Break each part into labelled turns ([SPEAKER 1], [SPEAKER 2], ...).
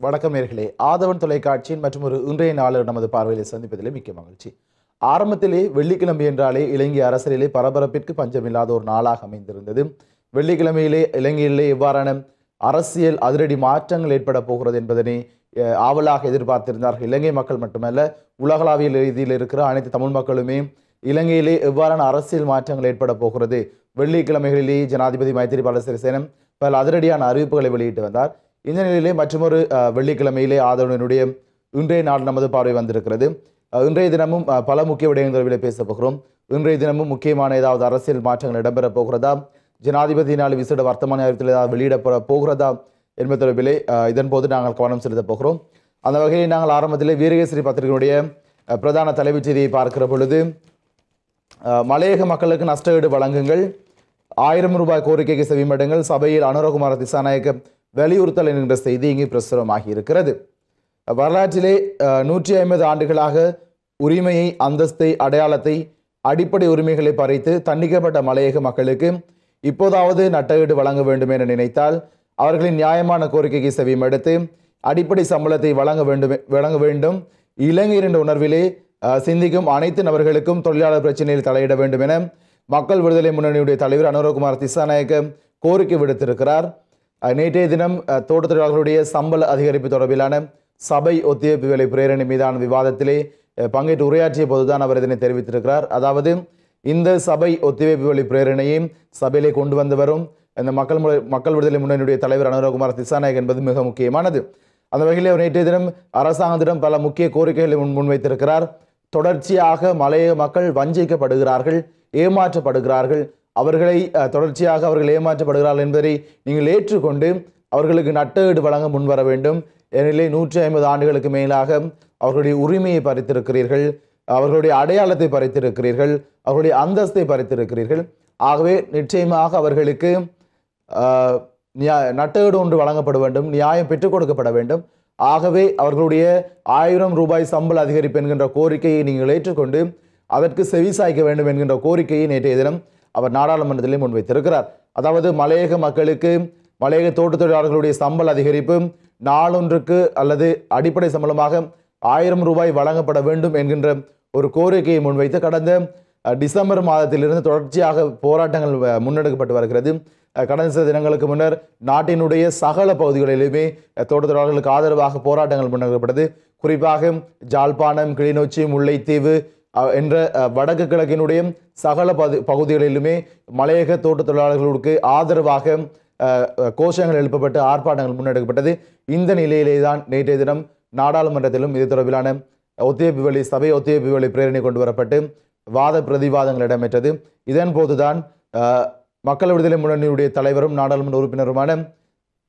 [SPEAKER 1] வணக்கம் நேர்களே. ஆதவன் தொலைக்காட்சியின் மற்றும் ஒரு இன்றைய நாளர் நமது பார்வையில் சந்திப்பதிலே மிக்க மகிழ்ச்சி. ஆரம்பத்திலே வெள்ளிக்கிழமை என்றாலே இலங்கை அரசியலிலே பரபரப்பிற்கு பஞ்சமில்லாத ஒரு நாளாக அமைந்திருந்தது. வெள்ளிக்கிழமையிலே இலங்கையிலே எவ்வாறான அரசியல் அதிரடி மாற்றங்கள் ஏற்பட போகிறது என்பதனை ஆவலாக எதிர்பார்த்திருந்தார்கள் இலங்கை மக்கள் மட்டுமல்ல உலகளாவிய ரீதியில் இருக்கிற அனைத்து தமிழ் மக்களுமே இலங்கையிலே எவ்வாறான அரசியல் மாற்றங்கள் ஏற்பட போகிறது. வெள்ளிக்கிழமைகளிலே ஜனாதிபதி மைத்திரிபால சிறிசேன பல அதிரடியான அறிவிப்புகளை வெளியிட்டு வந்தார். இந்த நிலையிலே மற்றொரு வெள்ளிக்கிழமையிலே ஆதரவினுடைய இன்றைய நாள் நமது பார்வை வந்திருக்கிறது. இன்றைய தினமும் பல முக்கிய விடயங்களில் பேச போகிறோம். இன்றைய தினமும் முக்கியமான ஏதாவது அரசியல் மாற்றங்கள் இடம்பெற போகிறதா? ஜனாதிபதியினால் விசேட வர்த்தமான அறிவித்தில் ஏதாவது வெளியிடப்பட போகிறதா? என்பது தொடர்பிலே இதன்போது இதன் போது நாங்கள் கவனம் செலுத்தப் போகிறோம். அந்த வகையில் நாங்கள் ஆரம்பத்திலே வீரகேசரி பத்திரிகையுடைய பிரதான தலைமைச் செய்தியை பார்க்கிற பொழுது மலையக மக்களுக்கு நஷ்டஈடு வழங்குங்கள் ஆயிரம் ரூபாய் கோரிக்கைக்கு செவிமடுங்கள் சபையில் அனுரகுமார திசாநாயக்க வலியுறுத்தல் என்கின்ற செய்தி இங்கு பிரசுரமாகி இருக்கிறது. வரலாற்றிலே நூற்றி ஐம்பது ஆண்டுகளாக உரிமையை அந்தஸ்தை அடையாளத்தை அடிப்படை உரிமைகளை பறித்து தண்டிக்கப்பட்ட மலையக மக்களுக்கு இப்போதாவது நட்டஈடு வழங்க வேண்டும் என நினைத்தால் அவர்களின் நியாயமான கோரிக்கைக்கு செவிமடுத்து அடிப்படை சம்பளத்தை வழங்க வேண்டும் வழங்க வேண்டும். இளைஞர் என்ற உணர்விலே சிந்திக்கும் அனைத்து நபர்களுக்கும் தொழிலாளர் பிரச்சனையில் தலையிட வேண்டும் என மக்கள் விடுதலை முன்னணியுடைய தலைவர் அனுரகுமார் திசாநாயக்க கோரிக்கை விடுத்திருக்கிறார். நேற்றைய தினம் அஹ், தோட்டத் தொழிலாளர்களுடைய சம்பள அதிகரிப்பு தொடர்பிலான சபை ஒத்திவைப்பு வேலை பிரேரணை மீதான விவாதத்திலே பங்கேற்று உரையாற்றிய போதுதான் அவர் இதனை தெரிவித்திருக்கிறார். அதாவது இந்த சபை ஒத்திவைப்பு வழி பிரேரணையை சபையிலே கொண்டு வந்து வரும் இந்த மக்கள் மக்கள் விடுதலை முன்னணியுடைய தலைவர் அனுரகுமார் திசாநாயக் என்பது மிக முக்கியமானது. அந்த வகையில் அவர் நேற்றைய தினம் அரசாங்கத்திடம் பல முக்கிய கோரிக்கைகளை முன் முன்வைத்திருக்கிறார். தொடர்ச்சியாக மலைய மக்கள் வஞ்சிக்கப்படுகிறார்கள் ஏமாற்றப்படுகிறார்கள். அவர்களை தொடர்ச்சியாக அவர்கள் ஏமாற்றப்படுகிறார்கள் என்பதை நீங்கள் ஏற்றுக்கொண்டு அவர்களுக்கு நட்டஈடு வழங்க முன்வர வேண்டும். ஏனெனிலே நூற்றி ஐம்பது ஆண்டுகளுக்கு மேலாக அவர்களுடைய உரிமையை பறித்திருக்கிறீர்கள் அவர்களுடைய அடையாளத்தை பறித்திருக்கிறீர்கள் அவர்களுடைய அந்தஸ்தை பறித்திருக்கிறீர்கள். ஆகவே நிச்சயமாக அவர்களுக்கு நட்டேடு நியா- ஒன்று வழங்கப்பட வேண்டும் நியாயம் பெற்றுக் கொடுக்கப்பட வேண்டும். ஆகவே அவர்களுடைய ஆயிரம் ரூபாய் சம்பள அதிகரிப்பு என்கின்ற கோரிக்கையை நீங்கள் ஏற்றுக்கொண்டு அதற்கு செவிசாய்க்க வேண்டும் என்கின்ற கோரிக்கையை நேற்றைய தினம் அவர் நாடாளுமன்றத்திலே முன்வைத்திருக்கிறார். அதாவது மலையக மக்களுக்கு மலையக தோட்டத் தொழிலாளர்களுடைய சம்பள அதிகரிப்பு நாளொன்றுக்கு அல்லது அடிப்படை சம்பளமாக ஆயிரம் ரூபாய் வழங்கப்பட வேண்டும் என்கின்ற ஒரு கோரிக்கையை முன்வைத்து கடந்த டிசம்பர் மாதத்திலிருந்து தொடர்ச்சியாக போராட்டங்கள் முன்னெடுக்கப்பட்டு வருகிறது. கடந்த சில தினங்களுக்கு முன்னர் நாட்டினுடைய சகல பகுதிகளிலுமே அஹ், தோட்டத் தொழிலாளர்களுக்கு ஆதரவாக போராட்டங்கள் முன்னெடுக்கப்பட்டது. குறிப்பாக ஜாழ்ப்பாணம் கிளிநொச்சி முல்லைத்தீவு என்ற வடக்கு கிழக்கினுடைய சகல பகு பகுதிகளிலுமே மலையக தோட்ட தொழிலாளர்களுக்கு ஆதரவாக கோஷங்கள் எழுப்பப்பட்டு ஆர்ப்பாட்டங்கள் முன்னெடுக்கப்பட்டது. இந்த நிலையிலே தான் நேற்றைய தினம் நாடாளுமன்றத்திலும் இது தொடர்பிலான ஒத்தியப்பு வழி சபை ஒத்தியப்பு வழி பிரேரணை கொண்டு வரப்பட்டு வாத பிரதிவாதங்கள் இடம்பெற்றது. இதன் போதுதான் மக்கள் விடுதலை முன்னணியுடைய தலைவரும் நாடாளுமன்ற உறுப்பினருமான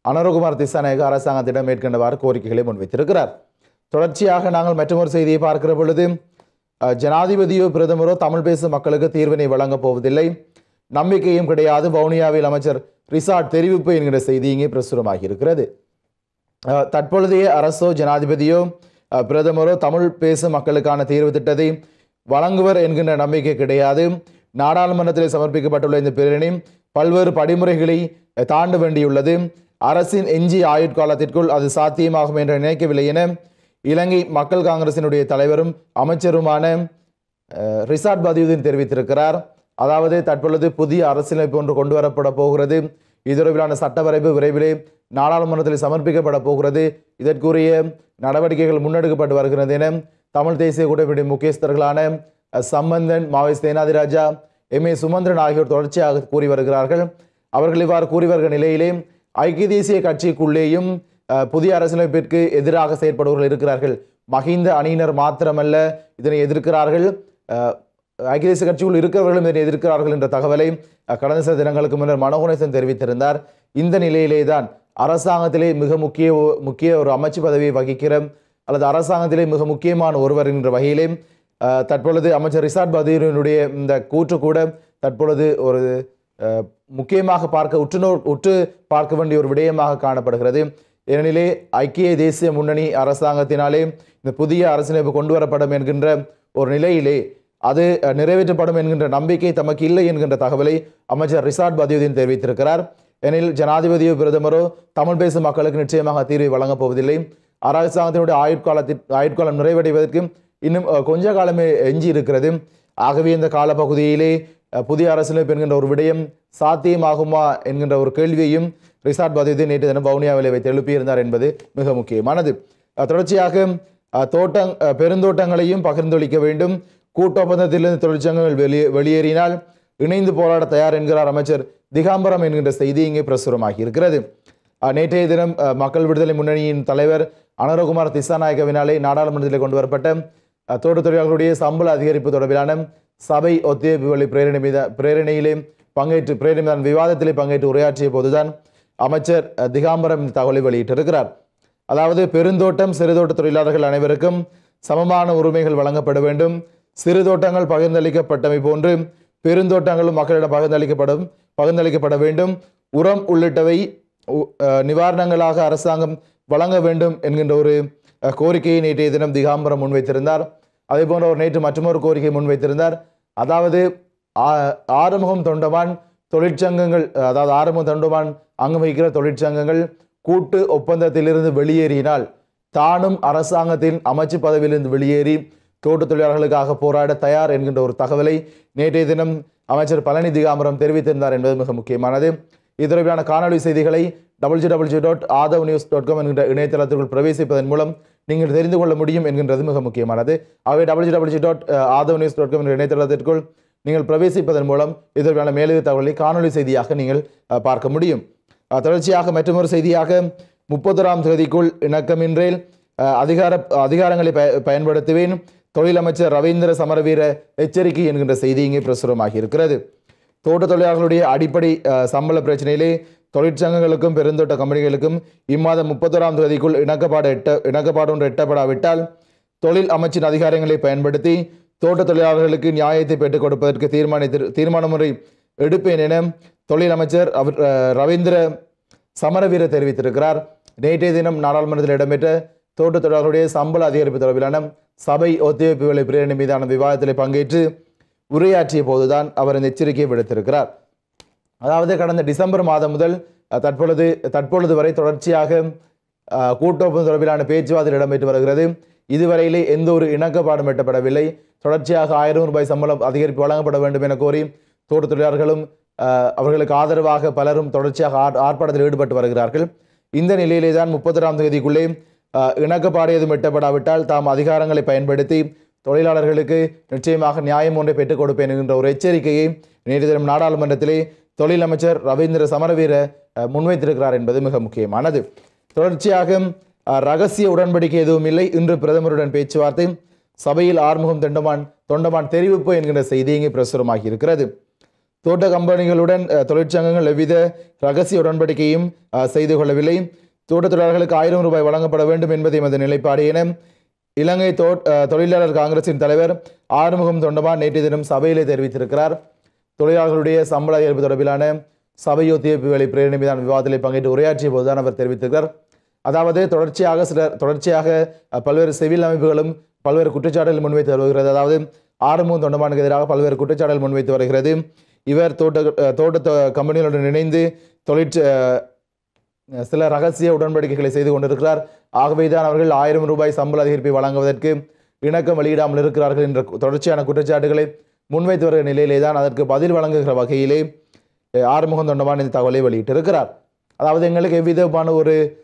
[SPEAKER 1] அனரகுமார் திசாநாயக அரசாங்கத்திடம் மேற்கண்டவாறு கோரிக்கைகளை முன்வைத்திருக்கிறார். தொடர்ச்சியாக நாங்கள் மற்றொரு செய்தியை பார்க்கிற பொழுது ஜனாதிபதியோ பிரதமரோ தமிழ் பேசும் மக்களுக்கு தீர்வினை வழங்கப் போவதில்லை. நம்பிக்கையும் கிடையாது. வவுனியாவில் அமைச்சர் ரிசார்ட் தெரிவிப்பு என்கிற செய்தி இங்கே பிரசுரமாகி இருக்கிறது. தற்பொழுதைய அரசோ ஜனாதிபதியோ பிரதமரோ தமிழ் பேசும் மக்களுக்கான தீர்வு திட்டத்தை வழங்குவர் என்கின்ற நம்பிக்கை கிடையாது. நாடாளுமன்றத்தில் சமர்ப்பிக்கப்பட்டுள்ள இந்த பிரேரணை பல்வேறு படிமுறைகளை தாண்ட வேண்டியுள்ளது. அரசின் எஞ்சி ஆயுட்காலத்திற்குள் அது சாத்தியமாகும் என்று நினைக்கவில்லை என இலங்கை மக்கள் காங்கிரசினுடைய தலைவரும் அமைச்சருமான ரிசார்ட் பதியுதீன் தெரிவித்திருக்கிறார். அதாவது தற்பொழுது புதிய அரசியலமைப்பு ஒன்று கொண்டு வரப்பட போகிறது. இது சட்டவரைப்பு விரைவிலே நாடாளுமன்றத்தில் சமர்ப்பிக்கப்பட போகிறது. இதற்குரிய நடவடிக்கைகள் முன்னெடுக்கப்பட்டு வருகிறது என தமிழ் தேசிய கூட்டமைப்பின் முக்கியஸ்தர்களான சம்பந்தன் மாவை சேனாதிராஜா எம். ஏ. சுமந்திரன் ஆகியோர் தொடர்ச்சியாக கூறி வருகிறார்கள். அவர்கள் இவ்வாறு கூறி வருகிற நிலையிலே ஐக்கிய தேசிய கட்சிக்குள்ளேயும் புதிய அரசியலமைப்பிற்கு எதிராக செயற்படுவர்கள் இருக்கிறார்கள். மஹிந்த அணியினர் மாத்திரமல்ல இதனை எதிர்க்கிறார்கள். ஐக்கிய தேசிய கட்சிக்குள் இருக்கிறவர்களும் இதனை எதிர்க்கிறார்கள் என்ற தகவலை கடந்த சில தினங்களுக்கு முன்னர் மனோகணேசன் தெரிவித்திருந்தார். இந்த நிலையிலே தான் அரசாங்கத்திலே மிக முக்கிய முக்கிய ஒரு அமைச்சு பதவியை வகிக்கிற அல்லது அரசாங்கத்திலே மிக முக்கியமான ஒருவர் என்ற வகையிலே தற்பொழுது அமைச்சர் ரிசார்ட் பதீரனுடைய இந்த கூற்று கூட தற்பொழுது ஒரு முக்கியமாக பார்க்க உற்றுநோ உற்று பார்க்க வேண்டிய ஒரு விடயமாக காணப்படுகிறது. ஏனெனிலே ஐக்கிய தேசிய முன்னணி அரசாங்கத்தினாலே இந்த புதிய அரசியலமைப்பு கொண்டு வரப்படும் என்கின்ற ஒரு நிலையிலே அது நிறைவேற்றப்படும் என்கின்ற நம்பிக்கை தமக்கு இல்லை என்கின்ற தகவலை அமைச்சர் ரிசார்ட் பதியுதீன் தெரிவித்திருக்கிறார். எனில் ஜனாதிபதியோ பிரதமரோ தமிழ் பேசும் மக்களுக்கு நிச்சயமாக தீர்வை வழங்கப் போவதில்லை. அரசாங்கத்தினுடைய ஆயுட்காலத்தில் ஆயுட்காலம் நிறைவடைவதற்கு இன்னும் கொஞ்ச காலமே எஞ்சி இருக்கிறது ஆகவே இந்த காலப்பகுதியிலே புதிய அரசியலமைப்பு என்கின்ற ஒரு விடயம் சாத்தியமாகுமா என்கின்ற ஒரு கேள்வியையும் ரிசார்ட் பதிவு நேற்று தினம் வவுனியாவிலே வைத்து எழுப்பியிருந்தார் என்பது மிக முக்கியமானது. தொடர்ச்சியாக தோட்டங் தோட்டம் பெருந்தோட்டங்களையும் பகிர்ந்தளிக்க வேண்டும். கூட்டொப்பந்தத்திலிருந்து தொழிற்சங்கங்கள் வெளியே வெளியேறினால் இணைந்து போராட தயார் என்கிறார் அமைச்சர் திகாம்பரம் என்கின்ற செய்தி இங்கே பிரசுரமாகி இருக்கிறது. நேற்றைய தினம் மக்கள் விடுதலை முன்னணியின் தலைவர் அனுரகுமார் திசாநாயகவினாலே நாடாளுமன்றத்தில் கொண்டு வரப்பட்ட தோட்ட தொழிலாளர்களுடைய சம்பள அதிகரிப்பு தொடர்பிலான சபை ஒத்தியப்பு வழி பிரேரணை மீத பிரேரணையிலே பங்கேற்று பிரேரணை மீதான விவாதத்திலே பங்கேற்று உரையாற்றிய போதுதான் அமைச்சர் திகாம்பரம் இந்த தகவலை வெளியிட்டிருக்கிறார். அதாவது பெருந்தோட்டம் சிறுதோட்ட தொழிலாளர்கள் அனைவருக்கும் சமமான உரிமைகள் வழங்கப்பட வேண்டும். சிறு தோட்டங்கள் பகிர்ந்தளிக்கப்பட்டமை போன்று பெருந்தோட்டங்களும் மக்களிடம் பகிர்ந்தளிக்கப்படும் பகிர்ந்தளிக்கப்பட வேண்டும். உரம் உள்ளிட்டவை உ- நிவாரணங்களாக அரசாங்கம் வழங்க வேண்டும் என்கின்ற ஒரு கோரிக்கையை நேற்றைய தினம் திகாம்பரம் முன்வைத்திருந்தார். அதே போன்ற ஒரு நேற்று மற்றொரு கோரிக்கை முன்வைத்திருந்தார். அதாவது ஆ- ஆறுமுகம் தொண்டமான் தொழிற்சங்கங்கள் அதாவது ஆறுமுகம் தொண்டமான் அங்கு வகிக்கிற தொழிற்சங்கங்கள் கூட்டு ஒப்பந்தத்திலிருந்து வெளியேறினால் தானும் அரசாங்கத்தின் அமைச்சு பதவியிலிருந்து வெளியேறி தோட்ட தொழிலாளர்களுக்காக போராட தயார் என்கின்ற ஒரு தகவலை நேற்றைய தினம் அமைச்சர் பழனி திகாம்பரம் தெரிவித்திருந்தார் என்பது மிக முக்கியமானது. இது தொடர்பான காணொலி செய்திகளை W W dot Athav news dot com என்கின்ற இணையதளத்திற்குள் பிரவேசிப்பதன் மூலம் நீங்கள் தெரிந்து கொள்ள முடியும் என்கின்றது மிக முக்கியமானது. ஆகவே W W dot Athav news dot com என்ற இணையதளத்திற்குள் நீங்கள் பிரவேசிப்பதன் மூலம் இதற்கான மேலதிக தகவலை காணொலி செய்தியாக நீங்கள் பார்க்க முடியும். தொடர்ச்சியாக மற்றொரு செய்தியாக முப்பத்தொராம் தேதிக்குள் இணக்கமின்றேல் அதிகார அதிகாரங்களை பய பயன்படுத்துவேன். தொழிலமைச்சர் ரவீந்திர சமரவீர எச்சரிக்கை என்கின்ற செய்தி இங்கே பிரசுரமாகி இருக்கிறது. தோட்ட தொழிலாளர்களுடைய அடிப்படை சம்பள பிரச்சனையிலே தொழிற்சங்கங்களுக்கும் பெருந்தோட்ட கம்பெனிகளுக்கும் இம்மாதம் முப்பத்தோராம் தேதிக்குள் இணக்கப்பாடு எட்ட இணக்கப்பாடு ஒன்று எட்டப்படாவிட்டால் தொழில் அமைச்சின் அதிகாரங்களை பயன்படுத்தி தோட்ட தொழிலாளர்களுக்கு நியாயத்தை பெற்றுக் கொடுப்பதற்கு தீர்மானித்து தீர்மான முறை எடுப்பேன் என தொழில் அமைச்சர் அவர் ரவீந்திர சமரவீர தெரிவித்திருக்கிறார். நேற்றைய தினம் நாடாளுமன்றத்தில் இடம்பெற்ற தோட்ட தொழிலாளர்களுடைய சம்பள அதிகரிப்பு தொடர்பிலான சபை ஒத்துழைப்பு வேலை மீதான விவாதத்தில் பங்கேற்று உரையாற்றிய போதுதான் அவர் இந்த எச்சரிக்கையை விடுத்திருக்கிறார். அதாவது கடந்த டிசம்பர் மாதம் முதல் தற்பொழுது தற்பொழுது வரை தொடர்ச்சியாக அஹ், தொடர்பிலான பேச்சுவார்த்தை இடம்பெற்று வருகிறது. இதுவரையிலே எந்த ஒரு இணக்கப்பாடும் எட்டப்படவில்லை. தொடர்ச்சியாக ஆயிரம் ரூபாய் சம்பளம் அதிகரிப்பு வழங்கப்பட வேண்டும் என கோரி தோட்ட தொழிலாளர்களும் அவர்களுக்கு ஆதரவாக பலரும் தொடர்ச்சியாக ஆர்ப்பாட்டத்தில் ஈடுபட்டு வருகிறார்கள். இந்த நிலையிலே தான் முப்பத்தொராம் தேதிக்குள்ளே இணக்கப்பாடு எதுவும் எட்டப்படாவிட்டால் தாம் அதிகாரங்களை பயன்படுத்தி தொழிலாளர்களுக்கு நிச்சயமாக நியாயம் ஒன்றை பெற்றுக் கொடுப்பேன் என்கின்ற ஒரு எச்சரிக்கையை நேற்று தினம் நாடாளுமன்றத்திலே தொழில் அமைச்சர் ரவீந்திர சமரவீர முன்வைத்திருக்கிறார் என்பது மிக முக்கியமானது. தொடர்ச்சியாக ரகசிய உடன்படிக்கை எதுவும் இல்லை. இன்று பிரதமருடன் பேச்சுவார்த்தை. சபையில் ஆறுமுகம் தொண்டமான் தொண்டமான் தெரிவிப்பு என்கிற செய்தி இங்கே பிரசுரமாகி இருக்கிறது. தோட்ட கம்பெனிகளுடன் தொழிற்சங்கங்கள் எவ்வித ரகசிய உடன்படிக்கையும் செய்து கொள்ளவில்லை. தோட்டத்தொழிலாளர்களுக்கு ஆயிரம் ரூபாய் வழங்கப்பட வேண்டும் என்பது எமது நிலைப்பாடு என இலங்கை தொழிலாளர் காங்கிரசின் தலைவர் ஆறுமுகம் தொண்டமான் நேற்று தினம் சபையிலே தெரிவித்திருக்கிறார். தொழிலாளர்களுடைய சம்பள அதிகரிப்பு தொடர்பிலான சபை ஒத்திவைப்பு வேலை பிரேரணை மீதான விவாதத்தில் பங்கேற்று உரையாற்றிய போதுதான் அவர் தெரிவித்திருக்கிறார். அதாவது தொடர்ச்சியாக சிலர் தொடர்ச்சியாக பல்வேறு சிவில் அமைப்புகளும் பல்வேறு குற்றச்சாட்டுகள் முன்வைத்து வருகிறது. அதாவது ஆறுமுகம் தொண்டமானுக்கு எதிராக பல்வேறு குற்றச்சாட்டுகள் முன்வைத்து வருகிறது. இவர் தோட்ட தோட்ட கம்பெனிகளுடன் இணைந்து தொழிற்ச சில ரகசிய உடன்படிக்கைகளை செய்து கொண்டிருக்கிறார். ஆகவேதான் அவர்கள் ஆயிரம் ரூபாய் சம்பள அதிகரிப்பை வழங்குவதற்கு இணக்கம் வெளியிடாமல் இருக்கிறார்கள் என்ற தொடர்ச்சியான குற்றச்சாட்டுகளை முன்வைத்து வருகிற நிலையிலே தான் அதற்கு பதில் வழங்குகிற வகையிலே ஆறுமுகம் தொண்டமான் இந்த தகவலை வெளியிட்டிருக்கிறார். அதாவது எங்களுக்கு எவ்விதமான ஒரு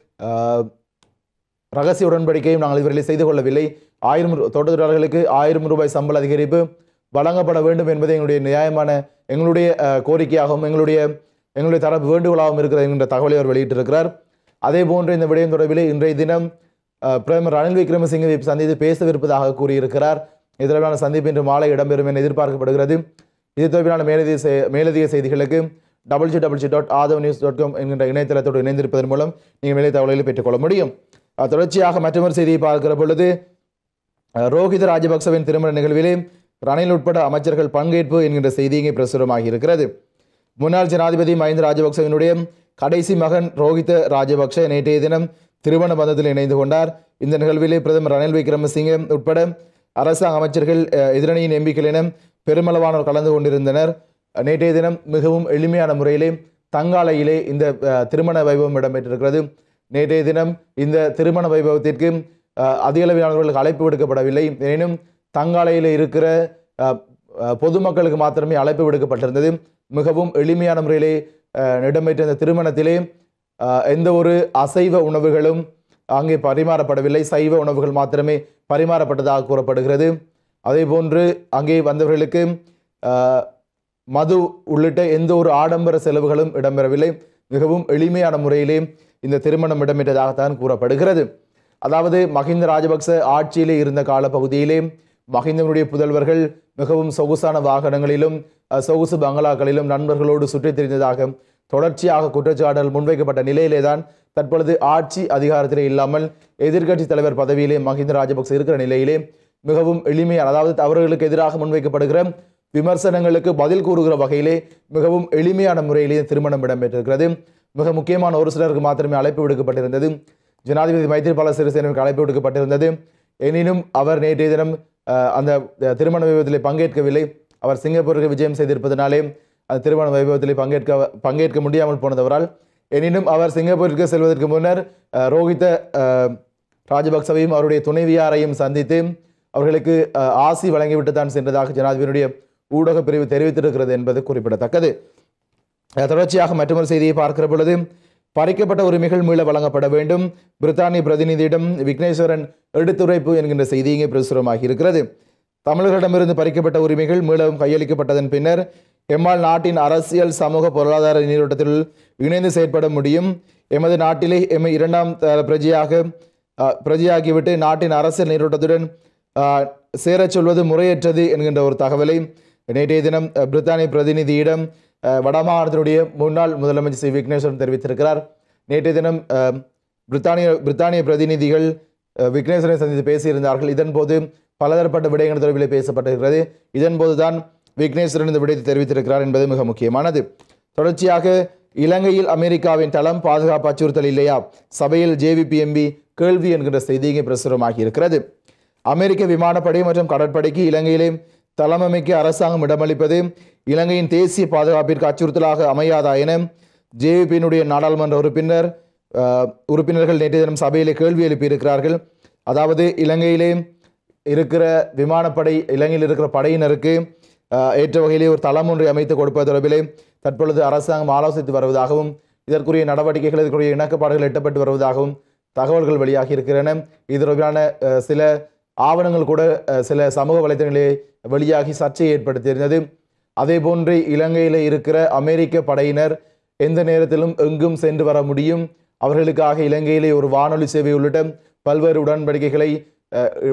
[SPEAKER 1] ரகசிய உடன்படிக்கையும் நாங்கள் இதுவரை செய்து கொள்ளவில்லை. ஆயிரம் ரூ- ஆயிரம் ரூபாய் சம்பள அதிகரிப்பு வழங்கப்பட வேண்டும் என்பது எங்களுடைய நியாயமான எங்களுடைய கோரிக்கையாகவும் எங்களுடைய எங்களுடைய தரப்பு வேண்டுகோளாகவும் இருக்கிறது என்கின்ற தகவலை அவர் வெளியிட்டிருக்கிறார். அதே போன்று இந்த விடயம் தொடர்பில் இன்றைய தினம் பிரதமர் ரணில் விக்ரமசிங்கவை சந்தித்து பேசவிருப்பதாக கூறியிருக்கிறார். இது தொடர்பான சந்திப்பு இன்று மாலை இடம்பெறும் என எதிர்பார்க்கப்படுகிறது. இது தொடர்பான மேலதிக மேலதிக செய்திகளுக்கு W W dot Athav news dot com என்கின்ற இணையதளத்தோடு இணைந்திருப்பதன் மூலம் நீங்கள் மேலே தகவல்களை பெற்றுக்கொள்ள முடியும். தொடர்ச்சியாக மற்றொரு செய்தியை பார்க்கிற பொழுது ரோஹித ராஜபக்சவின் திருமண நிகழ்விலே ரணில் உட்பட அமைச்சர்கள் பங்கேற்பு என்கின்ற செய்தி இங்கே பிரசுரமாகி இருக்கிறது. முன்னாள் ஜனாதிபதி மஹிந்த ராஜபக்சவினுடைய கடைசி மகன் ரோஹித ராஜபக்ஷ நேற்றைய தினம் திருமண பந்தத்தில் இணைந்து கொண்டார். இந்த நிகழ்விலே பிரதமர் ரணில் விக்ரமசிங்கே உட்பட அரசாங்க அமைச்சர்கள் எதிரணியின் எம்பிக்கள் என பெருமளவானோர் கலந்து கொண்டிருந்தனர். நேற்றைய தினம் மிகவும் எளிமையான முறையிலே தங்காலையிலே இந்த திருமண வைபவம் இடம்பெற்றிருக்கிறது. நேற்றைய தினம் இந்த திருமண வைபவத்திற்கு அதிகளவிலானவர்களுக்கு அழைப்பு விடுக்கப்படவில்லை. எனினும் தங்காலையில் இருக்கிற பொதுமக்களுக்கு மாத்திரமே அழைப்பு விடுக்கப்பட்டிருந்தது. மிகவும் எளிமையான முறையிலே இடம்பெற்ற இந்த திருமணத்திலே எந்த ஒரு அசைவ உணவுகளும் அங்கே பரிமாறப்படவில்லை. சைவ உணவுகள் மாத்திரமே பரிமாறப்பட்டதாக கூறப்படுகிறது. அதே போன்று அங்கே வந்தவர்களுக்கு மது உள்ளிட்ட எந்த ஒரு ஆடம்பர செலவுகளும் இடம்பெறவில்லை. மிகவும் எளிமையான முறையிலே இந்த திருமணம் இடம்பெற்றதாகத்தான் கூறப்படுகிறது. அதாவது மஹிந்த ராஜபக்ச ஆட்சியிலே இருந்த காலப்பகுதியிலே மஹிந்தனுடைய புதல்வர்கள் மிகவும் சொகுசான வாகனங்களிலும் சொகுசு பங்களாக்களிலும் நண்பர்களோடு சுற்றித் திரிந்ததாக தொடர்ச்சியாக குற்றச்சாட்டுகள் முன்வைக்கப்பட்ட நிலையிலே தான் தற்பொழுது ஆட்சி அதிகாரத்திலே இல்லாமல் எதிர்க்கட்சி தலைவர் பதவியிலே மஹிந்த ராஜபக்ச இருக்கிற நிலையிலே மிகவும் எளிமையான அதாவது அவர்களுக்கு எதிராக முன்வைக்கப்படுகிற விமர்சனங்களுக்கு பதில் கூறுகிற வகையிலே மிகவும் எளிமையான முறையிலே திருமணம் இடம்பெற்றிருக்கிறது. மிக முக்கியமான ஒரு சிலருக்கு மாத்திரமே அழைப்பு விடுக்கப்பட்டிருந்தது. ஜனாதிபதி மைத்திரிபால சிறிசேனவுக்கு அழைப்பு விடுக்கப்பட்டிருந்தது. எனினும் அவர் நேற்றைய தினம் அந்த திருமண வைபவத்தில் பங்கேற்கவில்லை. அவர் சிங்கப்பூருக்கு விஜயம் செய்திருப்பதனாலே அந்த திருமண வைபவத்தில் பங்கேற்க பங்கேற்க முடியாமல் போனதவரால் எனினும் அவர் சிங்கப்பூருக்கு செல்வதற்கு முன்னர் ரோஹித ராஜபக்சவையும் அவருடைய துணைவியாரையும் சந்தித்து அவர்களுக்கு ஆசி வழங்கிவிட்டு தான் சென்றதாக ஜனாதிபதியுடைய ஊடக பிரிவு தெரிவித்திருக்கிறது என்பது குறிப்பிடத்தக்கது. தொடர்ச்சியாக மற்றொரு செய்தியை பார்க்கிற பொழுது பறிக்கப்பட்ட உரிமைகள் மீள வழங்கப்பட வேண்டும். பிரித்தானிய பிரதிநிதியிடம் விக்னேஸ்வரன் எடுத்துரைப்பு என்கின்ற செய்தி இங்கே பிரசுரமாகி இருக்கிறது. தமிழர்களிடமிருந்து பறிக்கப்பட்ட உரிமைகள் மீளவும் கையளிக்கப்பட்டதன் பின்னர் எம்மால் நாட்டின் அரசியல் சமூக பொருளாதார நீரோட்டத்தில் இணைந்து செயற்பட முடியும். எமது நாட்டிலே எம்மை இரண்டாம் பிரஜையாக பிரஜையாகிவிட்டு நாட்டின் அரசியல் நீரோட்டத்துடன் சேரச் சொல்வது முறையற்றது என்கின்ற ஒரு தகவலை நேற்றைய தினம் பிரித்தானிய பிரதிநிதியிடம் வடமாகாணத்தினுடைய முன்னாள் முதலமைச்சர் சி. விக்னேஸ்வரன் தெரிவித்திருக்கிறார். நேற்றைய தினம் பிரித்தானிய பிரித்தானிய பிரதிநிதிகள் விக்னேஸ்வரனை சந்தித்து பேசியிருந்தார்கள். இதன்போது பலதரப்பட்ட விடயங்கள் தொடர்பில் பேசப்பட்டிருக்கிறது. இதன்போதுதான் விக்னேஸ்வரன் இந்த விடயத்தை தெரிவித்திருக்கிறார் என்பது மிக முக்கியமானது. தொடர்ச்சியாக இலங்கையில் அமெரிக்காவின் தளம் பாதுகாப்பு அச்சுறுத்தல் இல்லையா? சபையில் ஜேவிபிஎம்பி கேள்வி என்கின்ற செய்தி இங்கே பிரசுரமாகி இருக்கிறது. அமெரிக்க விமானப்படை மற்றும் கடற்படைக்கு இலங்கையிலே தளமமைக்க அரசாங்கம் இடமளிப்பது இலங்கையின் தேசிய பாதுகாப்பிற்கு அச்சுறுத்தலாக அமையாதா என ஜேவிபியினுடைய நாடாளுமன்ற உறுப்பினர் உறுப்பினர்கள் நேற்றைய தினம் சபையிலே கேள்வி எழுப்பியிருக்கிறார்கள். அதாவது இலங்கையிலே இருக்கிற விமானப்படை இலங்கையில் இருக்கிற படையினருக்கு ஏற்ற வகையிலே ஒரு தளம் ஒன்றை அமைத்து கொடுப்பது தொடர்பிலே தற்பொழுது அரசாங்கம் ஆலோசித்து வருவதாகவும் இதற்குரிய நடவடிக்கைகள் இதற்குரிய இணக்கப்பாடுகள் எட்டப்பட்டு வருவதாகவும் தகவல்கள் வெளியாகி இருக்கின்றன. இது தொடர்பிலான சில ஆவணங்கள் கூட சில சமூக வலைத்தளங்களிலே வெளியாகி சர்ச்சையை ஏற்படுத்தியிருந்தது. அதே போன்று இலங்கையில் இருக்கிற அமெரிக்க படையினர் எந்த நேரத்திலும் எங்கும் சென்று வர முடியும். அவர்களுக்காக இலங்கையிலே ஒரு வானொலி சேவை உள்ளிட்ட பல்வேறு உடன்படிக்கைகளை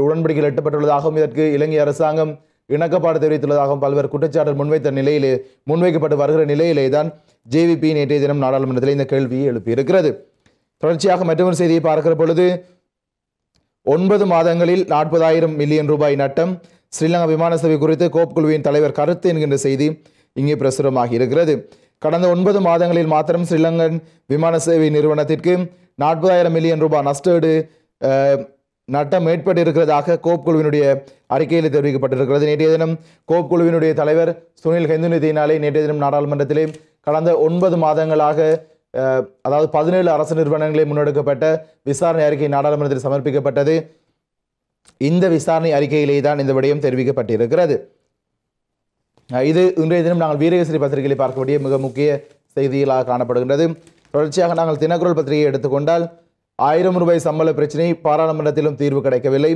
[SPEAKER 1] உடன்படிக்கைகள் எட்டப்பட்டுள்ளதாகவும் இதற்கு இலங்கை அரசாங்கம் இணக்கப்பாடு தெரிவித்துள்ளதாகவும் பல்வேறு குற்றச்சாட்டு முன்வைத்த நிலையிலே முன்வைக்கப்பட்டு வருகிற நிலையிலே தான் ஜேவிபி நேற்றைய தினம் நாடாளுமன்றத்தில் இந்த கேள்வியை எழுப்பியிருக்கிறது. தொடர்ச்சியாக மற்றொரு செய்தியை பார்க்கிற பொழுது ஒன்பது மாதங்களில் நாற்பதாயிரம் மில்லியன் ரூபாய் நட்டம் ஸ்ரீலங்கா விமான சேவை குறித்து கோப் குழுவின் தலைவர் கருத்து என்கின்ற செய்தி இங்கே பிரசுரமாகி இருக்கிறது. கடந்த ஒன்பது மாதங்களில் மாத்திரம் ஸ்ரீலங்கன் விமான சேவை நிறுவனத்திற்கு நாற்பதாயிரம் மில்லியன் ரூபாய் நஷ்டஈடு நட்டம் ஏற்பட்டிருக்கிறதாக கோப் குழுவினுடைய அறிக்கையில் தெரிவிக்கப்பட்டிருக்கிறது. நேற்றைய தினம் கோப் குழுவினுடைய தலைவர் சுனில் ஹெந்துநிதியினாலே நேற்றைய தினம் நாடாளுமன்றத்திலே கடந்த ஒன்பது மாதங்களாக அதாவது பதினேழு அரசு நிறுவனங்களில் முன்னெடுக்கப்பட்ட விசாரணை அறிக்கை நாடாளுமன்றத்தில் சமர்ப்பிக்கப்பட்டது. இந்த விசாரணை அறிக்கையிலே தான் இந்த விடயம் தெரிவிக்கப்பட்டிருக்கிறது. இது இன்றைய தினம் நாங்கள் வீரகேசரி பத்திரிகையில் பார்க்கக்கூடிய மிக முக்கிய செய்திகளாக காணப்படுகின்றது. தொடர்ச்சியாக நாங்கள் தினக்குரல் பத்திரிகையை எடுத்துக்கொண்டால் ஆயிரம் ரூபாய் சம்பள பிரச்சினை பாராளுமன்றத்திலும் தீர்வு கிடைக்கவில்லை.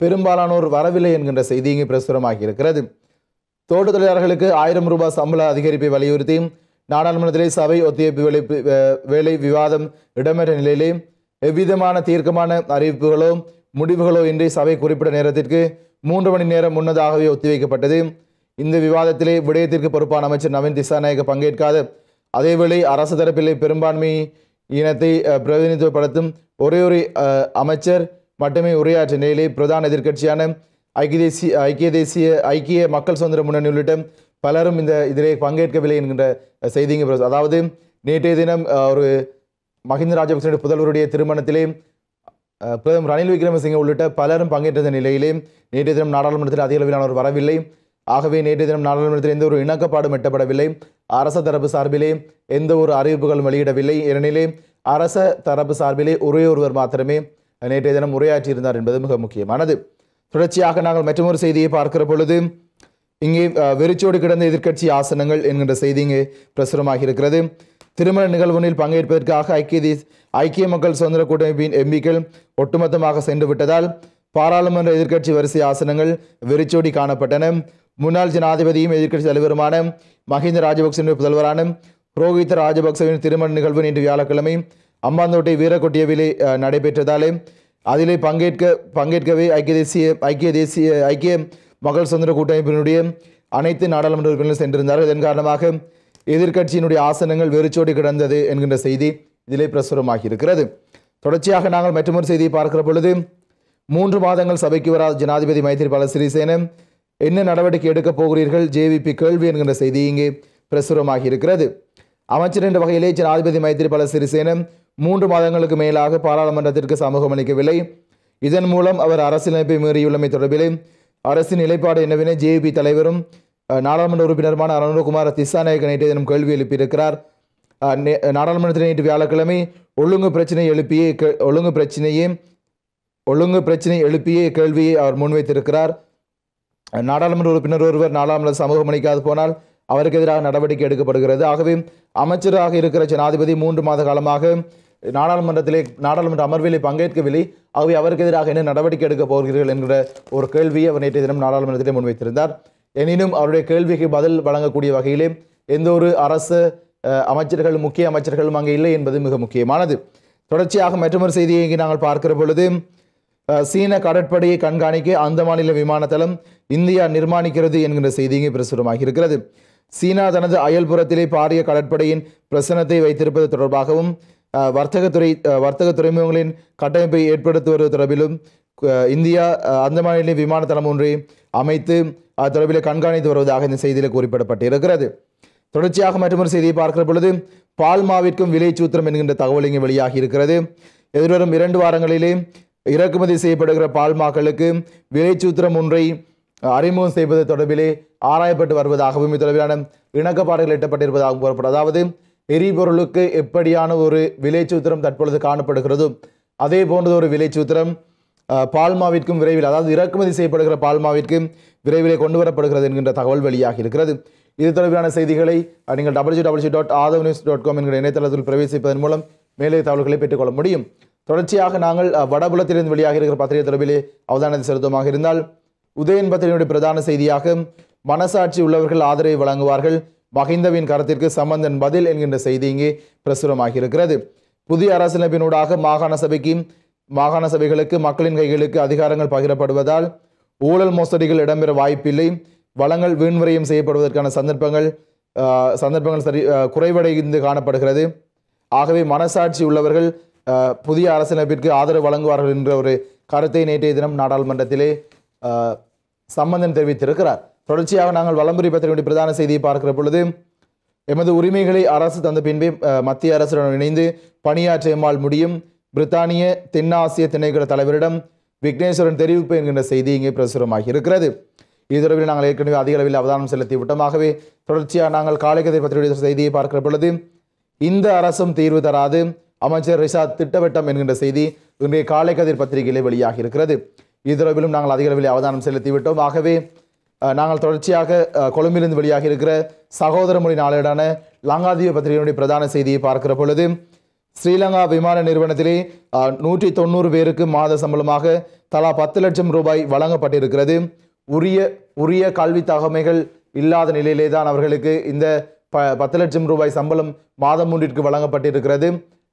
[SPEAKER 1] பெரும்பாலானோர் வரவில்லை என்கின்ற செய்தி இங்கு பிரசுரமாகி இருக்கிறது. தோட்ட தொழிலாளர்களுக்கு ஆயிரம் ரூபாய் சம்பள அதிகரிப்பை வலியுறுத்தி நாடாளுமன்றத்திலே சபை ஒத்திவைப்பு வேலை வேலை விவாதம் இடம்பெற்ற நிலையிலே எவ்விதமான தீர்க்கமான அறிவிப்புகளோ முடிவுகளோ இன்றி சபை குறிப்பிட்ட நேரத்திற்கு மூன்று மணி நேரம் முன்னதாகவே ஒத்திவைக்கப்பட்டது. இந்த விவாதத்திலே விடயத்திற்கு பொறுப்பான அமைச்சர் நவீன் திசாநாயக்க பங்கேற்காத. அதேவேளை அரசு தரப்பிலே பெரும்பான்மை இனத்தை பிரதிநிதித்துவப்படுத்தும் ஒரே ஒரு அமைச்சர் மட்டுமே உரையாற்றிய நிலையிலே பிரதான எதிர்க்கட்சியான ஐக்கிய தேசிய ஐக்கிய தேசிய ஐக்கிய மக்கள் சுதந்திர முன்னணி உள்ளிட்ட பலரும் இந்த இதிலே பங்கேற்கவில்லை என்கின்ற செய்திங்க அதாவது நேற்றைய தினம் ஒரு மஹிந்த ராஜபக்சனுடைய புதல்வருடைய திருமணத்திலே பிரதமர் ரணில் விக்ரமசிங்க உள்ளிட்ட பலரும் பங்கேற்ற நிலையிலே நேற்றைய தினம் நாடாளுமன்றத்தில் அதிக அளவிலானவர் வரவில்லை. ஆகவே நேற்றைய தினம் நாடாளுமன்றத்தில் எந்த ஒரு இணக்கப்பாடும் எட்டப்படவில்லை. அரச தரப்பு சார்பிலே எந்த ஒரு அறிவிப்புகளும் வெளியிடவில்லை. ஏனெனிலே அரச தரப்பு சார்பிலே ஒரே ஒருவர் மாத்திரமே நேற்றைய தினம் உரையாற்றியிருந்தார் என்பது மிக முக்கியமானது. தொடர்ச்சியாக நாங்கள் மற்றொரு செய்தியை பார்க்கிற பொழுது இங்கே வெறிச்சோடு கிடந்த எதிர்க்கட்சி ஆசனங்கள் என்கின்ற செய்தி இங்கே பிரசுரமாக இருக்கிறது. திருமண நிகழ்வுகளில் பங்கேற்பதற்காக ஐக்கிய ஐக்கிய மக்கள் சுதந்திர கூட்டமைப்பின் எம்பிக்கள் ஒட்டுமொத்தமாக சென்று விட்டதால் பாராளுமன்ற எதிர்க்கட்சி வரிசை ஆசனங்கள் வெறிச்சோடி காணப்பட்டன. முன்னாள் ஜனாதிபதியும் எதிர்க்கட்சி தலைவருமான மஹிந்த ராஜபக்சவின் புதல்வரான ரோஹித ராஜபக்சவின் திருமண நிகழ்வு நேற்று வியாழக்கிழமை அம்பாந்தோட்டை வீரக்கொட்டியவிலே நடைபெற்றதாலே அதிலே பங்கேற்க பங்கேற்கவே ஐக்கிய தேசிய ஐக்கிய தேசிய ஐக்கிய மகள் சுதந்திர கூட்டமைப்பினுடைய அனைத்து நாடாளுமன்ற உறுப்பினர்கள் சென்றிருந்தார்கள். இதன் காரணமாக எதிர்க்கட்சியினுடைய ஆசனங்கள் வெறிச்சோடி கிடந்தது என்கின்ற செய்தி இதிலே பிரசுரமாகி இருக்கிறது தொடர்ச்சியாக நாங்கள் மற்றொரு செய்தியை பார்க்கிற பொழுது மூன்று மாதங்கள் சபைக்கு வராத ஜனாதிபதி மைத்திரிபால சிறிசேன என்ன நடவடிக்கை எடுக்கப் போகிறீர்கள்? ஜேவிபி கேள்வி என்கின்ற செய்தி இங்கே பிரசுரமாகி இருக்கிறது. அமைச்சர் என்ற வகையிலே ஜனாதிபதி மைத்திரிபால சிறிசேன மூன்று மாதங்களுக்கு மேலாக பாராளுமன்றத்திற்கு சமூகம் அளிக்கவில்லை. இதன் மூலம் அவர் அரசியலமைப்பை மீறியுள்ளமை தொடர்பிலே அரசின் நிலைப்பாடு என்னவென ஜேபி தலைவரும் நாடாளுமன்ற உறுப்பினருமான அருண்குமார் திசாநாயக்க நேற்று தினம் கேள்வி எழுப்பியிருக்கிறார். நாடாளுமன்றத்தில் நேற்று வியாழக்கிழமை ஒழுங்கு பிரச்சனை எழுப்பியே கே- ஒழுங்கு பிரச்சனையே ஒழுங்கு பிரச்சனை எழுப்பியே கேள்வியை அவர் முன்வைத்திருக்கிறார். நாடாளுமன்ற உறுப்பினர் ஒருவர் நாடாளுமன்ற சமூகம் அளிக்காது போனால் அவருக்கு எதிராக நடவடிக்கை எடுக்கப்படுகிறது. ஆகவே அமைச்சராக இருக்கிற ஜனாதிபதி மூன்று மாத காலமாக நாடாளுமன்றத்திலே நாடாளுமன்ற அமர்விலே பங்கேற்கவில்லை. ஆகவே அவருக்கு எதிராக என்ன நடவடிக்கை எடுக்கப் போகிறீர்கள் என்கிற ஒரு கேள்வியை அவர் நேற்றைய தினம் நாடாளுமன்றத்திலே முன்வைத்திருந்தார். எனினும் அவருடைய கேள்விக்கு பதில் வழங்கக்கூடிய வகையிலே எந்த ஒரு அரசு அமைச்சர்கள் முக்கிய அமைச்சர்களும் அங்கே இல்லை என்பது மிக முக்கியமானது. தொடர்ச்சியாக மற்றொரு செய்தியை இங்கே நாங்கள் பார்க்கிற பொழுது சீன கடற்படையை கண்காணிக்க அந்த மாநில விமானத்தளம் இந்தியா நிர்மாணிக்கிறது என்கின்ற செய்தியும் பிரசுரமாக பிரசுரமாகி இருக்கிறது. சீனா தனது அயல்புறத்திலே பாரிய கடற்படையின் பிரசனத்தை வைத்திருப்பது தொடர்பாகவும் வர்த்தகத்துறை வர்த்தக துறைமுகங்களின் கட்டமைப்பை ஏற்படுத்துவது தொடர்பிலும் இந்தியா அந்த மாநில விமானத்தளம் ஒன்றை அமைத்து அது தொடர்பில் கண்காணித்து வருவதாக இந்த செய்தியில் குறிப்பிடப்பட்டிருக்கிறது. தொடர்ச்சியாக மற்றொரு செய்தியை பார்க்கிற பொழுது பால்மாவிற்கும் விலை சூத்திரம் என்கின்ற தகவல் இங்கே வெளியாகி இருக்கிறது. எதிர்வரும் இரண்டு வாரங்களிலே இறக்குமதி செய்யப்படுகிற பால்மாக்களுக்கு விலை ஒன்றை அறிமுகம் செய்வது தொடர்பிலே ஆராயப்பட்டு வருவதாகவும் இத்தொடர்பிலான இணக்கப்பாடுகள் எட்டப்பட்டிருப்பதாகவும் கூறப்படும். அதாவது எரிபொருளுக்கு எப்படியான ஒரு விலைச்சூத்திரம் தற்பொழுது காணப்படுகிறதோ அதே போன்ற ஒரு விலைச்சூத்திரம் பால்மாவிற்கும் விரைவில் அதாவது இறக்குமதி செய்யப்படுகிற பால்மாவிற்கும் விரைவிலே கொண்டு வரப்படுகிறது என்கின்ற தகவல் வெளியாகி இருக்கிறது. இது தொடர்பிலான செய்திகளை நீங்கள் W W dot Athav news dot com என்கிற இணையதளத்தில் பிரவேசிப்பதன் மூலம் மேலே தகவல்களை பெற்றுக்கொள்ள முடியும். தொடர்ச்சியாக நாங்கள் வடபுலத்திலிருந்து வெளியாக இருக்கிற பத்திரிகை தொடர்பிலே அவதானத்தை செலுத்தமாக இருந்தால் உதயன் பத்திரிகையுடைய பிரதான செய்தியாக மனசாட்சி உள்ளவர்கள் ஆதரவை வழங்குவார்கள் மஹிந்தவின் கருத்திற்கு சம்பந்தன் பதில் என்கின்ற செய்தி இங்கே பிரசுரமாகி இருக்கிறது புதிய அரசியலமைப்பினூடாக மாகாண சபைக்கு மாகாண சபைகளுக்கு மக்களின் கைகளுக்கு அதிகாரங்கள் பகிரப்படுவதால் ஊழல் மோசடிகள் இடம்பெற வாய்ப்பில்லை வளங்கள் வீண்வரையும் செய்யப்படுவதற்கான சந்தர்ப்பங்கள் சந்தர்ப்பங்கள் சரி குறைவடைந்து காணப்படுகிறது. ஆகவே மனசாட்சி உள்ளவர்கள் புதிய அரசியலமைப்பிற்கு ஆதரவு வழங்குவார்கள் என்ற ஒரு கருத்தை நேற்றைய தினம் நாடாளுமன்றத்திலே சம்பந்தன் தெரிவித்திருக்கிறார். தொடர்ச்சியாக நாங்கள் வலம்புரி பத்திரிகை பிரதான செய்தியை பார்க்கிற பொழுது எமது உரிமைகளை அரசு தந்த பின்பே மத்திய அரசுடன் இணைந்து பணியாற்ற எம்மால் முடியும். பிரித்தானிய தென்னாசிய திணைக்கள தலைவரிடம் விக்னேஸ்வரன் தெரிவிப்பு என்கின்ற செய்தி இங்கே பிரசுரமாகி இருக்கிறது. இது தொடர்பில் நாங்கள் ஏற்கனவே அதிக அளவில் அவதானம் செலுத்தி விட்டமாகவே தொடர்ச்சியாக நாங்கள் காலை பத்திரிகை செய்தியை பார்க்கிற பொழுது இந்த அரசும் தீர்வு தராது. அமைச்சர் ரிஷாத் திட்டவட்டம் என்கின்ற செய்தி இன்றைய காலை கதிர் பத்திரிகையிலே வெளியாகி இருக்கிறது இது நாங்கள் அதிக அளவில் அவதானம் செலுத்திவிட்டோம். ஆகவே நாங்கள் தொடர்ச்சியாக கொழும்பிலிருந்து வெளியாகி இருக்கிற சகோதர மொழி நாளேடான லங்காதீப பத்திரிகையினுடைய பிரதான செய்தியை பார்க்கிற பொழுது ஸ்ரீலங்கா விமான நிறுவனத்திலே நூற்றி தொண்ணூறு பேருக்கு மாத சம்பளமாக தலா பத்து லட்சம் ரூபாய் வழங்கப்பட்டிருக்கிறது. உரிய உரிய கல்வி தகமைகள் இல்லாத நிலையிலே தான் அவர்களுக்கு இந்த ப பத்து லட்சம் ரூபாய் சம்பளம் மாதம் மூன்றிற்கு வழங்கப்பட்டிருக்கிறது.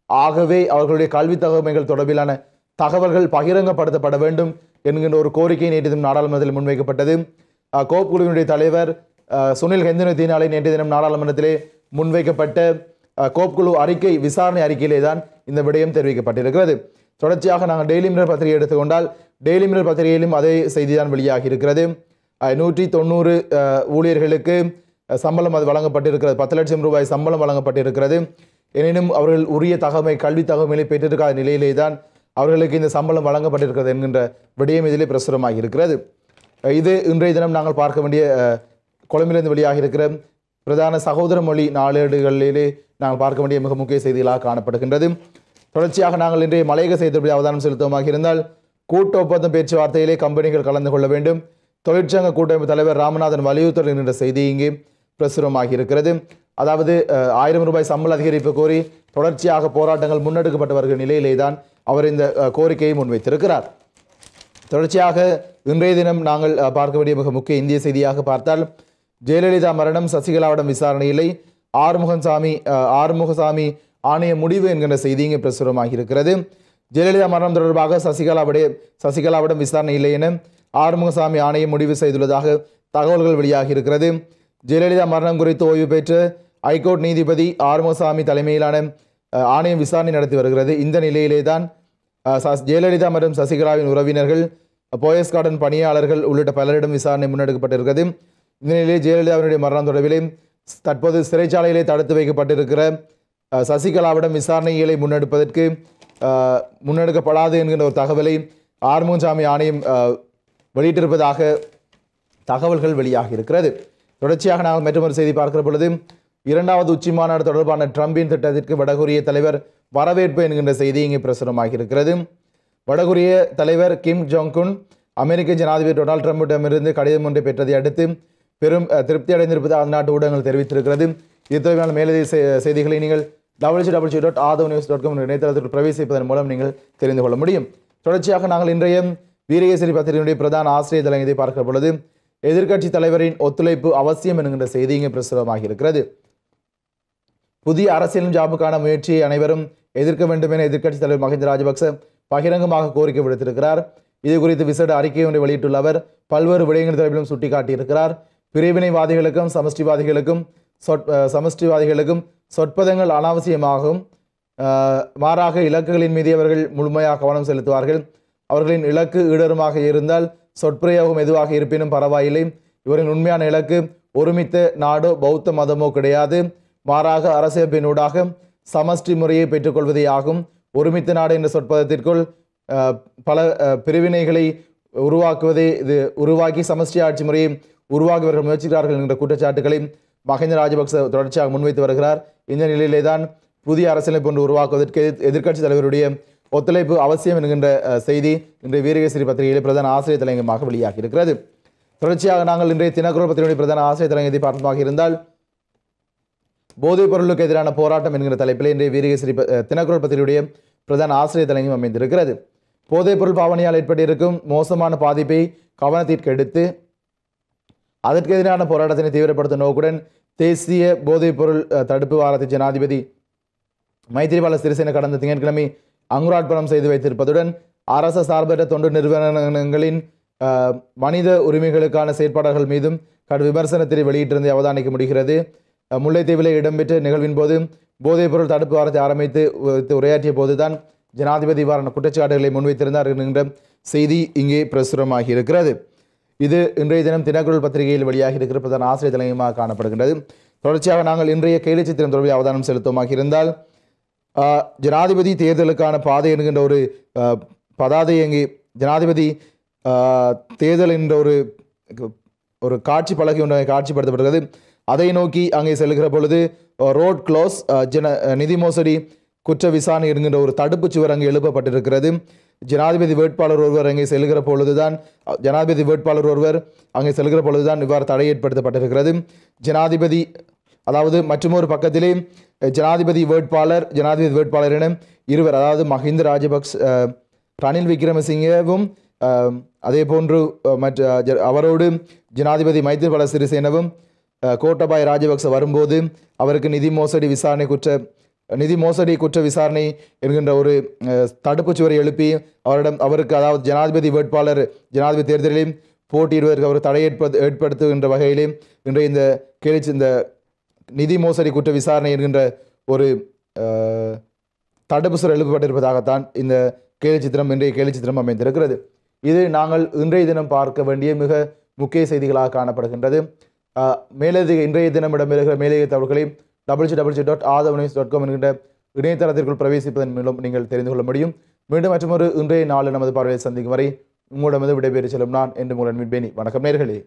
[SPEAKER 1] ஆகவே அவர்களுடைய கல்வி தகமைகள் தொடர்பிலான தகவல்கள் பகிரங்கப்படுத்தப்பட வேண்டும் என்கின்ற ஒரு கோரிக்கை நேற்று தினம் நாடாளுமன்றத்தில் முன்வைக்கப்பட்டது. கோப் குழுவினுடைய தலைவர் சுனில் ஹெந்தனத்தினாலே நேற்று தினம் நாடாளுமன்றத்திலே முன்வைக்கப்பட்ட அஹ், கோப் குழு அறிக்கை விசாரணை அறிக்கையிலே தான் இந்த விடயம் தெரிவிக்கப்பட்டிருக்கிறது. தொடர்ச்சியாக நாங்கள் டெய்லி மிரர் பத்திரிகை எடுத்துக்கொண்டால் டெய்லி மிரர் பத்திரிகையிலும் அதே செய்தி தான் வெளியாகி இருக்கிறது நூற்றி தொண்ணூறு ஊழியர்களுக்கு சம்பளம் அது வழங்கப்பட்டிருக்கிறது. பத்து லட்சம் ரூபாய் சம்பளம் வழங்கப்பட்டிருக்கிறது. எனினும் அவர்கள் உரிய தகமை கல்வி தகவலை பெற்றிருக்காத நிலையிலே தான் அவர்களுக்கு இந்த சம்பளம் வழங்கப்பட்டிருக்கிறது என்கின்ற விடயம் இதிலே பிரசுரமாகி இருக்கிறது இது இன்றைய தினம் நாங்கள் பார்க்க வேண்டிய கொழும்பிலிருந்து வெளியாக இருக்கிற பிரதான சகோதர மொழி நாளேடுகளிலே நாங்கள் பார்க்க வேண்டிய மிக முக்கிய செய்திகளாக காணப்படுகின்றது. தொடர்ச்சியாக நாங்கள் இன்றைய மலையக செய்திப்படி அவதானம் செலுத்துவமாக இருந்தால் கூட்ட ஒப்பந்தம் பேச்சுவார்த்தையிலே கம்பெனிகள் கலந்து கொள்ள வேண்டும். தொழிற்சங்க கூட்டமைப்பு தலைவர் ராமநாதன் வலியுறுத்தல் என்கின்ற செய்தி இங்கே பிரசுரமாகி இருக்கிறது அதாவது ஆயிரம் ரூபாய் சம்பள அதிகரிப்பு கோரி தொடர்ச்சியாக போராட்டங்கள் முன்னெடுக்கப்பட்டு வருகிற நிலையிலே தான் அவர் இந்த கோரிக்கையை முன்வைத்திருக்கிறார். தொடர்ச்சியாக இன்றைய தினம் நாங்கள் பார்க்க வேண்டிய மிக முக்கிய இந்திய செய்தியாக பார்த்தால் ஜெயலலிதா மரணம் சசிகலாவிடம் விசாரணை இல்லை. ஆறுமுகசாமி ஆறுமுகசாமி ஆணைய முடிவு என்கின்ற செய்தி இங்கே பிரசுரமாகி இருக்கிறது. ஜெயலலிதா மரணம் தொடர்பாக சசிகலாவிடைய சசிகலாவிடம் விசாரணை இல்லை என ஆறுமுகசாமி ஆணையம் முடிவு செய்துள்ளதாக தகவல்கள் வெளியாகி இருக்கிறது. ஜெயலலிதா மரணம் குறித்து ஓய்வு பெற்று ஐகோர்ட் நீதிபதி ஆறுமுகசாமி தலைமையிலான ஆணையம் விசாரணை நடத்தி வருகிறது. இந்த நிலையிலே தான் ச- ஜெயலலிதா மற்றும் சசிகலாவின் உறவினர்கள் போயஸ் கார்டன் பணியாளர்கள் உள்ளிட்ட பலரிடம் விசாரணை முன்னெடுக்கப்பட்டிருக்கிறது. இந்த நிலையில் ஜெயலலிதாவினுடைய மரணம் தொடர்பிலே தற்போது சிறைச்சாலையிலே தடுத்து வைக்கப்பட்டிருக்கிற சசிகலாவிடம் விசாரணைகளை முன்னெடுப்பதற்கு முன்னெடுக்கப்படாது என்கின்ற ஒரு தகவலை ஆறுமுகசாமி ஆணையம் வெளியிட்டிருப்பதாக தகவல்கள் வெளியாகி இருக்கிறது தொடர்ச்சியாக நாங்கள் மற்றொரு செய்தி பார்க்கிற பொழுது இரண்டாவது உச்சி மாநாடு தொடர்பான ட்ரம்பின் திட்டத்திற்கு வடகொரிய தலைவர் வரவேற்பு என்கின்ற செய்தி இங்கே பிரசுரமாகி இருக்கிறது வடகொரிய தலைவர் கிம் ஜோங்குன் அமெரிக்க ஜனாதிபதி டொனால்ட் ட்ரம்பிடமிருந்து கடிதம் ஒன்றை பெற்றதை அடுத்து பெரும் திருப்தி அடைந்திருப்பதாக அந்நாட்டு ஊடகங்கள் தெரிவித்திருக்கிறது. இது தொடர்பான மேலதிக செய்திகளை நீங்கள் W W dot Athav news dot com இணையதளத்தில் பிரவேசிப்பதன் மூலம் நீங்கள் தெரிந்து கொள்ள முடியும். தொடர்ச்சியாக நாங்கள் இன்றைய வீரகேசரி பத்திரிகையினுடைய பிரதான ஆசிரியர் தலைமையை பார்க்கிற பொழுது எதிர்க்கட்சி தலைவரின் ஒத்துழைப்பு அவசியம் என்கின்ற செய்தி இங்கே பிரசுரமாகி இருக்கிறது புதிய அரசியலும் ஜாபுக்கான முயற்சியை அனைவரும் எதிர்க்க வேண்டும் என எதிர்க்கட்சித் தலைவர் மஹிந்த ராஜபக்ச பகிரங்கமாக கோரிக்கை விடுத்திருக்கிறார். இது குறித்து விசேட அறிக்கை ஒன்றை வெளியிட்டுள்ள அவர் பல்வேறு விடயங்கள் தொடர்பிலும் சுட்டிக்காட்டியிருக்கிறார். பிரிவினைவாதிகளுக்கும் சமஷ்டிவாதிகளுக்கும் சொற் சமஷ்டிவாதிகளுக்கும் சொற்பதங்கள் அனாவசியமாகும். மாறாக இலக்குகளின் மீது அவர்கள் முழுமையாக கவனம் செலுத்துவார்கள். அவர்களின் இலக்கு ஈடருமாக இருந்தால் சொற்பிரயோகம் எதுவாக இருப்பினும் பரவாயில்லை. இவரின் உண்மையான இலக்கு ஒருமித்த நாடோ பௌத்த மதமோ கிடையாது. மாறாக அரசியலமைப்பினூடாக சமஷ்டி முறையை பெற்றுக்கொள்வதே ஆகும். ஒருமித்த நாடு என்ற சொற்பதத்திற்குள் பல பிரிவினைகளை உருவாக்குவதே இது உருவாக்கி சமஷ்டி ஆட்சி முறையை உருவாக்குவர்கள் முயற்சிக்கிறார்கள் என்ற குற்றச்சாட்டுகளை மஹிந்த ராஜபக்ச தொடர்ச்சியாக முன்வைத்து வருகிறார். இந்த நிலையிலே தான் புதிய அரசியலமைப்பு ஒன்று உருவாக்குவதற்கு எதிர்க்கட்சி தலைவருடைய ஒத்துழைப்பு அவசியம் என்கின்ற செய்தி இன்றைய வீரகேசரி பத்திரிகையில் பிரதான ஆசிரியர் தலையங்கமாக வெளியாகி இருக்கிறது தொடர்ச்சியாக நாங்கள் இன்றைய தினக்குரல் பத்திரிகையுடைய பிரதான ஆசிரியர் தலையங்கத்தை பார்த்தமாக இருந்தால் போதைப் பொருளுக்கு எதிரான போராட்டம் என்கிற தலைப்பில் இன்றைய வீரகேசரி தினக்குரல் பத்திரிகையுடைய பிரதான ஆசிரியர் தலைமையும் அமைந்திருக்கிறது. போதைப் பொருள் பாவனையால் ஏற்பட்டிருக்கும் மோசமான பாதிப்பை கவனத்திற்கு எடுத்து அதற்கு எதிரான போராட்டத்தினை தீவிரப்படுத்தும் நோக்குடன் தேசிய போதைப் பொருள் தடுப்பு வாரத்தை ஜனாதிபதி மைத்திரிபால சிறிசேன கடந்த திங்கட்கிழமை அங்குராட்பணம் செய்து வைத்திருப்பதுடன் அரச சார்பற்ற தொண்டு நிறுவனங்களின் மனித உரிமைகளுக்கான செயற்பாடுகள் மீதும் கடும் விமர்சனத்தை வெளியிட்டிருந்து அவதானிக்க முடிகிறது. முல்லைத்தீவிலே இடம்பெற்ற நிகழ்வின் போது போதைப் பொருள் தடுப்பு வாரத்தை ஆரம்பித்து வைத்து உரையாற்றிய போதுதான் ஜனாதிபதி இவ்வாறான குற்றச்சாட்டுகளை முன்வைத்திருந்தார் என்கின்ற செய்தி இங்கே பிரசுரமாகி இருக்கிறது இது இன்றைய தினம் தினக்குரல் பத்திரிகையில் வெளியாகி இருக்கிற பிரதான ஆசிரியர் தலைமையாக காணப்படுகின்றது. தொடர்ச்சியாக நாங்கள் இன்றைய கேலி சித்திரம் தொடர்பில் அவதானம் செலுத்துவமாக இருந்தால் ஜனாதிபதி தேர்தலுக்கான பாதை என்கின்ற ஒரு பதாதை அங்கே ஜனாதிபதி தேர்தல் என்ற ஒரு ஒரு காட்சி பலகை ஒன்றை காட்சிப்படுத்தப்படுகிறது அதை நோக்கி அங்கே செல்கிற பொழுது ரோட் க்ளோஸ் ஜன நிதி மோசடி குற்ற விசாரணை என்கின்ற ஒரு தடுப்புச் சுவர் அங்கே எழுப்பப்பட்டிருக்கிறது. ஜனாதிபதி வேட்பாளர் ஒருவர் அங்கே செல்கிற பொழுதுதான் ஜனாதிபதி வேட்பாளர் ஒருவர் அங்கே செல்கிற பொழுதுதான் இவ்வாறு தடை ஏற்படுத்தப்பட்டிருக்கிறது. ஜனாதிபதி அதாவது மற்றொரு பக்கத்திலே ஜனாதிபதி வேட்பாளர் ஜனாதிபதி வேட்பாளர் என இருவர் அதாவது மஹிந்த ராஜபக்ஷ ரணில் விக்ரமசிங்கவும் அதே போன்று மற்ற ஜ- அவரோடு ஜனாதிபதி மைத்திரிபால சிறிசேனவும் கோட்டபாய் ராஜபக்ச வரும்போது அவருக்கு நிதி மோசடி விசாரணை குற்ற நிதி மோசடி குற்ற விசாரணை என்கின்ற ஒரு அஹ், தடுப்புச் சுவரை எழுப்பி அவரிடம் அவருக்கு அதாவது ஜனாதிபதி வேட்பாளர் ஜனாதிபதி தேர்தலில் போட்டியிடுவதற்கு அவர் தடை ஏற்படுத்துகின்ற வகையிலே இன்றைய இந்த கேள்வி இந்த நிதி மோசடி குற்ற விசாரணை என்கின்ற ஒரு தடுப்பு சுவர் எழுப்பப்பட்டிருப்பதாகத்தான் இந்த கேலி சித்திரம் இன்றைய கேலி சித்திரம் அமைந்திருக்கிறது. இது நாங்கள் இன்றைய தினம் பார்க்க வேண்டிய மிக முக்கிய செய்திகளாக காணப்படுகின்றது. மேலதிக இன்றைய தினம் இடம்பெறுகிற மேலதிக தகவல்களை W W dot Athav news dot com என்கின்ற இணையதளத்திற்குள் பிரவேசிப்பதன் மூலம் நீங்கள் தெரிந்து கொள்ள முடியும். மீண்டும் மற்றொரு இன்றைய நாள் நமது பார்வையை சந்திக்கும் வரை உங்களிடமிருந்து விடைபெற்று செல்லும் நான் என்று உங்கள் அன்பின் பேணி. வணக்கம் நேர்களே.